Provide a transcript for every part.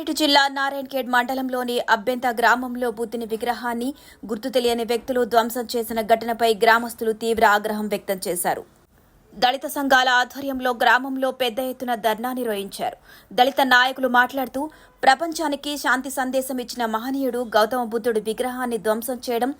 రంగారెడ్డి జిల్లా నారాయణఖేడ్ మండలంలోని అబ్బెంత గ్రామంలో బుద్ధుని విగ్రహాన్ని గుర్తు తెలియని వ్యక్తులు ధ్వంసం చేసిన ఘటనపై గ్రామస్తులు తీవ్ర ఆగ్రహం వ్యక్తం చేశారు. దళిత సంఘాల ఆధ్వర్యంలో గ్రామంలో పెద్ద ఎత్తున ధర్నా నిర్వహించారు. దళిత నాయకులు మాట్లాడుతూ ప్రపంచానికి శాంతి సందేశం ఇచ్చిన మహనీయుడు గౌతమ బుద్ధుడి విగ్రహాన్ని ధ్వంసం చేయడం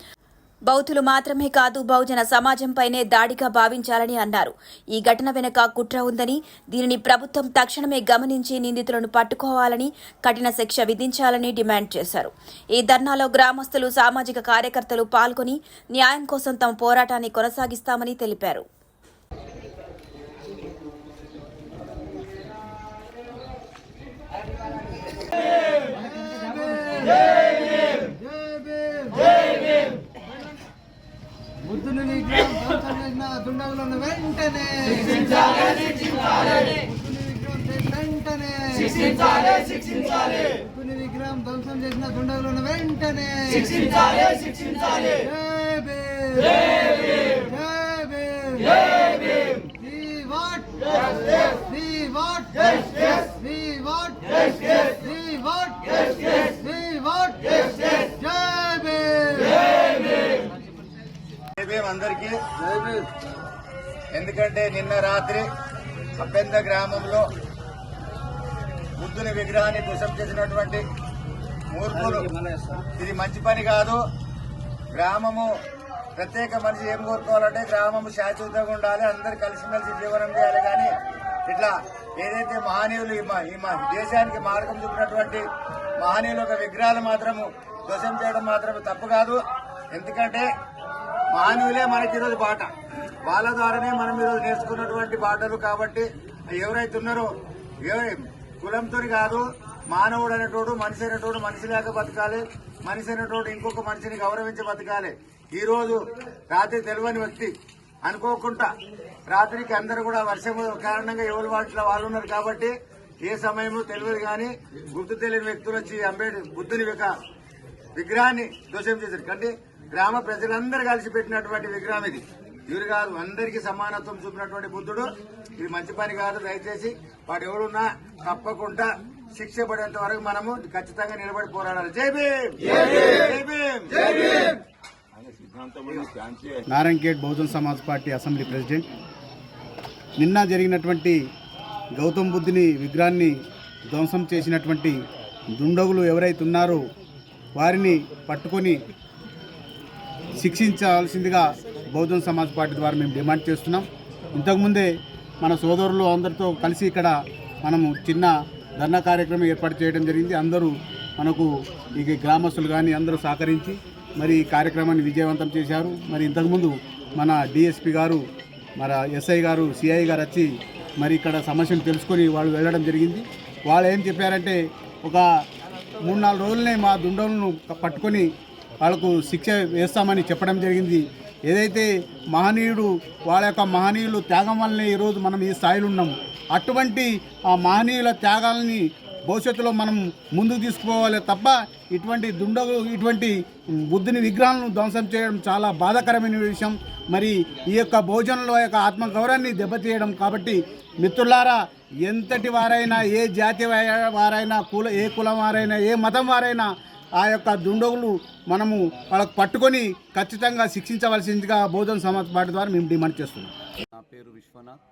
బౌద్ధులు మాత్రమే కాదు బహుజన సమాజంపైనే దాడిగా భావించాలని అన్నారు. ఈ ఘటన వెనుక కుట్ర ఉందని దీనిని ప్రభుత్వం తక్షణమే గమనించి నిందితులను పట్టుకోవాలని కఠిన శిక్ష విధించాలని డిమాండ్ చేశారు. ఈ ధర్నాలో గ్రామస్తులు సామాజిక కార్యకర్తలు పాల్గొని న్యాయం కోసం తమ పోరాటాన్ని కొనసాగిస్తామని తెలిపారు. బుద్ధుని విగ్రహం ధ్వంసం చేసిన దుండగులను వెంటనే వెంటనే బుద్ధుని విగ్రహం ధ్వంసం చేసిన దుండగులను వెంటనే జై భీమ్. జై భీమ్. We want ఎందుకంటే నిన్న రాత్రి అబ్బెంద గ్రామంలో బుద్ధుని విగ్రహాన్ని ధ్వంసం చేసినటువంటి మూర్ఖులు. ఇది మంచి పని కాదు. గ్రామము ప్రత్యేక మనిషి ఏం కోరుకోవాలంటే గ్రామము శాశ్వతంగా ఉండాలి అందరు కలిసిమెలిసి జీవనం చేయాలి. కానీ ఇట్లా ఏదైతే మహనీయులు ఈ దేశానికి మార్గం చూపినటువంటి మహనీయుల యొక్క విగ్రహాలు మాత్రము ధ్వంసం చేయడం మాత్రం తప్పు కాదు. ఎందుకంటే మానవులే మనకి ఈరోజు బాట. వాళ్ళ ద్వారానే మనం ఈరోజు నేర్చుకున్నటువంటి బాటలు కాబట్టి ఎవరైతే ఉన్నారో ఏ- కులంతో కాదు మానవుడు అనేటోడు మనిషి అనేటోడు మనిషి లేక బతకాలి. మనిషి అనేటోడు ఇంకొక మనిషిని గౌరవించి బతకాలి. ఈరోజు రాత్రి తెలియని వ్యక్తి అనుకోకుండా రాత్రికి అందరూ కూడా వర్షం కారణంగా ఎవరు వాటిలో వాళ్ళు ఉన్నారు కాబట్టి ఏ సమయంలో తెలియదు కానీ గుర్తు తెలియని వ్యక్తులు వచ్చి అంబేడ్ బుద్ధుని యొక్క విగ్రహాన్ని దోషం చేశారు. కంటే గ్రామ ప్రజలందరూ కలిసి పెట్టినటువంటి విగ్రహం ఇది. ఇవి కాదు అందరికీ సమానత్వం చూపినటువంటి బుద్ధుడు. ఇది మంచి పని కాదు దయచేసి వాడు ఎవరున్నా తప్పకుండా శిక్ష పడేంత వరకు మనము ఖచ్చితంగా నిలబడి పోరాడాలి. జై భీమ్! జై భీమ్! జై Bhim! Narayankhed Bahujan Samaj party assembly president. నిన్న జరిగినటువంటి గౌతమ్ బుద్ధుని విగ్రహాన్ని ధ్వంసం చేసినటువంటి దుండగులు ఎవరైతే ఉన్నారో వారిని పట్టుకొని శిక్షించాల్సిందిగా బహుజన్ సమాజ్ పార్టీ ద్వారా మేము డిమాండ్ చేస్తున్నాం. ఇంతకుముందే మన సోదరులు అందరితో కలిసి ఇక్కడ మనము చిన్న ధర్నా కార్యక్రమం ఏర్పాటు చేయడం జరిగింది. అందరూ మనకు ఈ గ్రామస్తులు కానీ అందరూ సహకరించి మరి ఈ కార్యక్రమాన్ని విజయవంతం చేశారు. మరి ఇంతకుముందు మన డిఎస్పి గారు మన ఎస్ఐ గారు సిఐ గారు వచ్చి మరి ఇక్కడ సమస్యలు తెలుసుకొని వాళ్ళు వెళ్ళడం జరిగింది. వాళ్ళు ఏం చెప్పారంటే ఒక మూడు నాలుగు రోజులనే మా దుండలను పట్టుకొని వాళ్ళకు శిక్ష వేస్తామని చెప్పడం జరిగింది. ఏదైతే మహనీయుడు వాళ్ళ యొక్క మహనీయులు త్యాగం వల్లనే ఈరోజు మనం ఈ స్థాయిలో ఉన్నాం. అటువంటి ఆ మహనీయుల త్యాగాలని భవిష్యత్తులో మనం ముందుకు తీసుకుపోవాలి తప్ప ఇటువంటి దుండగులు ఇటువంటి బుద్ధుని విగ్రహాలను ధ్వంసం చేయడం చాలా బాధాకరమైన విషయం. మరి ఈ యొక్క భోజనంలో యొక్క ఆత్మగౌరవాన్ని దెబ్బతీయడం కాబట్టి మిత్రులారా ఎంతటి వారైనా ఏ జాతి వారైనా కుల ఏ కులం వారైనా ఏ మతం వారైనా ఆ యొక్క దుండగులు మనము వాళ్ళకు పట్టుకొని ఖచ్చితంగా శిక్షించవలసిందిగా బోధన సమాజ్ పార్టీ ద్వారా మేము డిమాండ్ చేస్తున్నాం. నా పేరు విశ్వనాథ్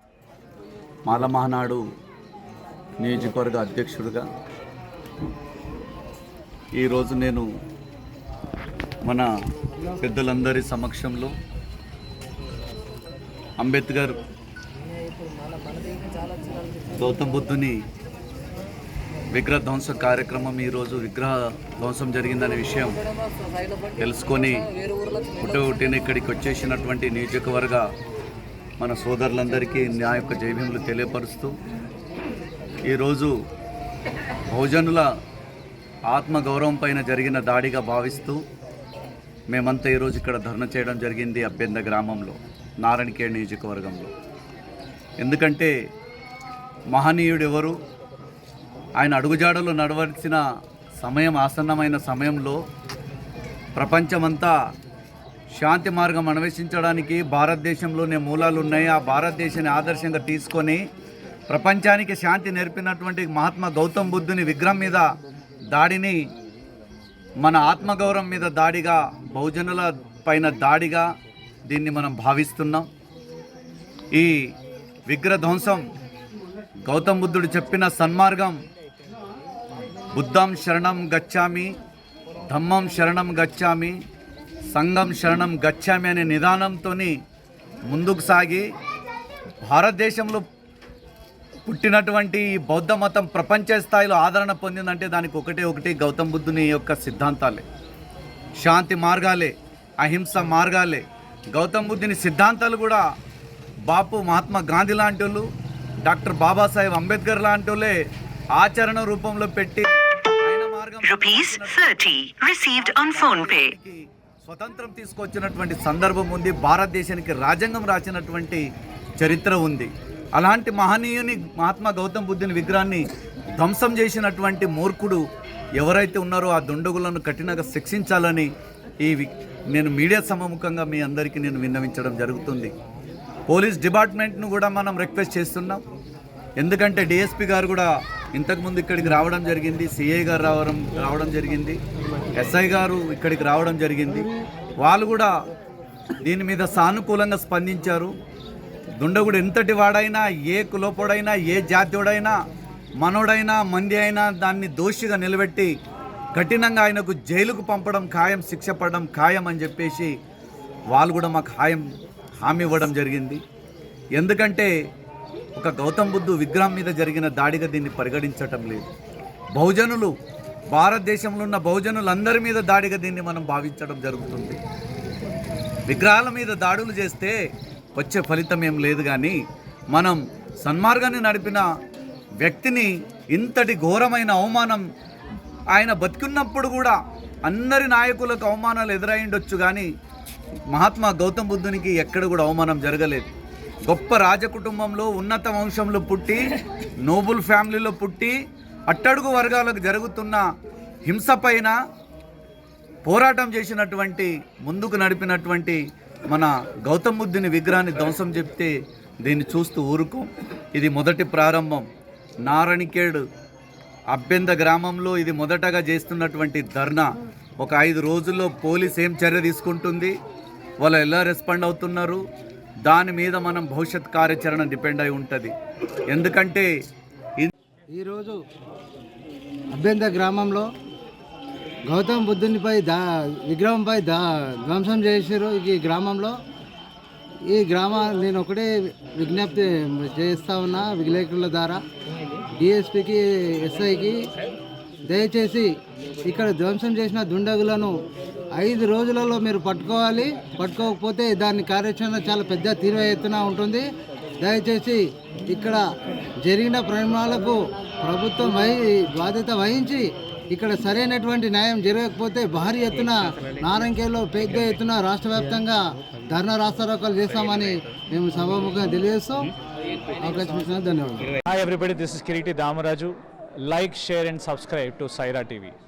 మాల మహానాడు నియోజకవర్గ అధ్యక్షుడిగా. ఈరోజు నేను మన పెద్దలందరి సమక్షంలో అంబేద్కర్ గౌతమ్ బుద్ధుని విగ్రహ ధ్వంస కార్యక్రమం ఈరోజు విగ్రహ ధ్వంసం జరిగిందనే విషయం తెలుసుకొని పుట్ట పుట్టిన ఇక్కడికి వచ్చేసినటువంటి నియోజకవర్గ మన సోదరులందరికీ నా యొక్క జైభీములు తెలియపరుస్తూ ఈరోజు బహుజనుల ఆత్మగౌరవం పైన జరిగిన దాడిగా భావిస్తూ మేమంతా ఈరోజు ఇక్కడ ధర్నా చేయడం జరిగింది అభ్యంద గ్రామంలో నారాయణఖేడ్ నియోజకవర్గంలో. ఎందుకంటే మహనీయుడు ఎవరు? ఆయన అడుగుజాడలు నడవలసిన సమయం ఆసన్నమైన సమయంలో ప్రపంచమంతా శాంతి మార్గం అన్వేషించడానికి భారతదేశంలోనే మూలాలు ఉన్నాయి ఆ భారతదేశాన్ని ఆదర్శంగా తీసుకొని ప్రపంచానికి శాంతి నేర్పినటువంటి మహాత్మా గౌతమ్ బుద్ధుని విగ్రహం మీద దాడిని మన ఆత్మగౌరవం మీద దాడిగా బహుజనుల పైన దాడిగా దీన్ని మనం భావిస్తున్నాం. ఈ విగ్రహ ధ్వంసం గౌతమ్ బుద్ధుడు చెప్పిన సన్మార్గం బుద్ధం శరణం గచ్చామి ధమ్మం శరణం గచ్చామి సంఘం శరణం గచ్చామి అనే నిదానంతో ముందుకు సాగి భారతదేశంలో పుట్టినటువంటి ఈ బౌద్ధ మతం ప్రపంచ స్థాయిలో ఆదరణ పొందిందంటే దానికి ఒకటే ఒకటి గౌతమ్ బుద్ధుని యొక్క సిద్ధాంతాలే. శాంతి మార్గాలే అహింస మార్గాలే. గౌతమ్ బుద్ధుని సిద్ధాంతాలు కూడా బాపు మహాత్మా గాంధీ లాంటి వాళ్ళు డాక్టర్ బాబాసాహెబ్ అంబేద్కర్ లాంటి వాళ్ళే ఆచరణ రూపంలో పెట్టి 30 received on phone pay. దేశానికి స్వతంత్రం తీసుకొచ్చినటువంటి సందర్భం ఉంది. భారతదేశానికి రాజ్యాంగం రాసినటువంటి చరిత్ర ఉంది. అలాంటి మహనీయుని మహాత్మా గౌతమ్ బుద్ధుని విగ్రహాన్ని ధ్వంసం చేసినటువంటి మూర్ఖుడు ఎవరైతే ఉన్నారో ఆ దుండగులను కఠినంగా శిక్షించాలని ఈ నేను మీడియా సమాముఖంగా మీ అందరికీ నేను విన్నవించడం జరుగుతుంది. పోలీస్ డిపార్ట్మెంట్ను కూడా మనం రిక్వెస్ట్ చేస్తున్నాం. ఎందుకంటే డిఎస్పి గారు కూడా ఇంతకుముందు ఇక్కడికి రావడం జరిగింది సిఐ గారు రావడం రావడం జరిగింది ఎస్ఐ గారు ఇక్కడికి రావడం జరిగింది. వాళ్ళు కూడా దీని మీద సానుకూలంగా స్పందించారు. దుండగుడు ఎంతటి వాడైనా ఏ కులపోడైనా ఏ జాతీయుడైనా మనోడైనా మంది అయినా దాన్ని దోషిగా నిలబెట్టి కఠినంగా ఆయనకు జైలుకు పంపడం ఖాయం శిక్ష పడడం ఖాయం అని చెప్పేసి వాళ్ళు కూడా మాకు హాయం హామీ ఇవ్వడం జరిగింది. ఎందుకంటే ఒక గౌతమ్ బుద్ధు విగ్రహం మీద జరిగిన దాడిగా దీన్ని పరిగణించటం లేదు. బహుజనులు భారతదేశంలో ఉన్న బహుజనులందరి మీద దాడిగా దీన్ని మనం భావించడం జరుగుతుంది. విగ్రహాల మీద దాడులు చేస్తే వచ్చే ఫలితం ఏం లేదు కానీ మనం సన్మార్గాన్ని నడిపిన వ్యక్తిని ఇంతటి ఘోరమైన అవమానం ఆయన బతికున్నప్పుడు కూడా అందరి నాయకులకు అవమానాలు ఎదురైండొచ్చు కానీ మహాత్మా గౌతమ్ బుద్ధునికి ఎక్కడ కూడా అవమానం జరగలేదు. గొప్ప రాజకుటుంబంలో ఉన్నత వంశంలో పుట్టి నోబుల్ ఫ్యామిలీలో పుట్టి అట్టడుగు వర్గాలకు జరుగుతున్న హింస పైన పోరాటం చేసినటువంటి ముందుకు నడిపినటువంటి మన గౌతమ్ బుద్ధుని విగ్రహాన్ని ధ్వంసం చెప్తే దీన్ని చూస్తూ ఊరుకు. ఇది మొదటి ప్రారంభం. నారణికేడు అభ్యంత గ్రామంలో ఇది మొదటగా చేస్తున్నటువంటి ధర్నా. ఒక ఐదు రోజుల్లో పోలీస్ ఏం చర్య తీసుకుంటుంది? వాళ్ళు ఎలా రెస్పాండ్ అవుతున్నారు? దాని మీద మనం భవిష్యత్ కార్యాచరణ డిపెండ్ అయి ఉంటుంది. ఎందుకంటే ఈరోజు అభ్యంత గ్రామంలో గౌతమ్ బుద్ధునిపై దా విగ్రహంపై దా ధ్వంసం చేసారు ఈ గ్రామంలో. ఈ గ్రామ నేను ఒకటే విజ్ఞప్తి చేస్తా ఉన్నా విలేకరుల ద్వారా. డిఎస్పికి ఎస్ఐకి దయచేసి ఇక్కడ ధ్వంసం చేసిన దుండగులను ఐదు రోజులలో మీరు పట్టుకోవాలి. పట్టుకోకపోతే దాని కార్యాచరణ చాలా పెద్ద తీవ్ర ఎత్తున ఉంటుంది. దయచేసి ఇక్కడ జరిగిన ప్రయాణాలకు ప్రభుత్వం వహి బాధ్యత వహించి ఇక్కడ సరైనటువంటి న్యాయం జరగకపోతే భారీ ఎత్తున నారంకేలో పెద్ద ఎత్తున రాష్ట్ర వ్యాప్తంగా ధర్నా రాస్తారోకాలు చేస్తామని మేము సభాముఖంగా తెలియజేస్తాం. అవకాశం ఇచ్చిన ధన్యవాదాలు. Hi everybody, this is Kiriti Damaraju. Like, share.